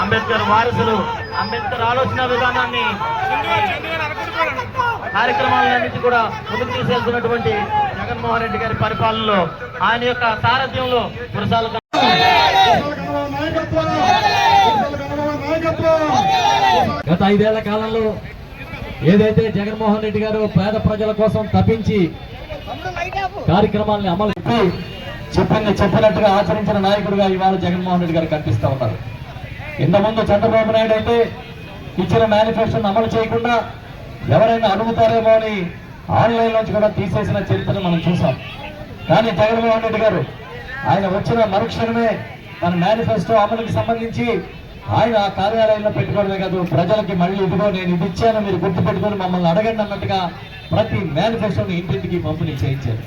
అంబేద్కర్ వారసులు అంబేద్కర్ ఆలోచన విధానాన్ని కార్యక్రమాలన్నింటి కూడా ముందుకు తీసుకెళ్తున్నటువంటి జగన్మోహన్ రెడ్డి గారి పరిపాలనలో ఆయన యొక్క సారథ్యంలో నాయకత్వం. గత ఐదేళ్ళ కాలంలో ఏదైతే జగన్మోహన్ రెడ్డి గారు పేద ప్రజల కోసం తప్పించి కార్యక్రమాల్ని అమలు చెప్పింది చెప్పినట్టుగా ఆచరించిన నాయకుడుగా ఇవాళ జగన్మోహన్ రెడ్డి గారు కనిపిస్తా ఉన్నారు. ఇంతకుముందు చంద్రబాబు నాయుడు అయితే ఇచ్చిన మేనిఫెస్టోను అమలు చేయకుండా ఎవరైనా అడుగుతారేమో అని ఆన్లైన్లోంచి కూడా తీసేసిన చరిత్రను మనం చూసాం. కానీ జగన్మోహన్ రెడ్డి గారు ఆయన వచ్చిన మరుక్షణమే మన మేనిఫెస్టో అమలుకి సంబంధించి ఆయన ఆ కార్యాలయంలో పెట్టుకోవడమే కాదు ప్రజలకి మళ్ళీ ఇదిగో నేను ఇది ఇచ్చాను మీరు గుర్తు పెట్టుకొని మమ్మల్ని అడగండి అన్నట్టుగా ప్రతి మేనిఫెస్టోని ఇంటింటికి పంపిణీ చేయించారు.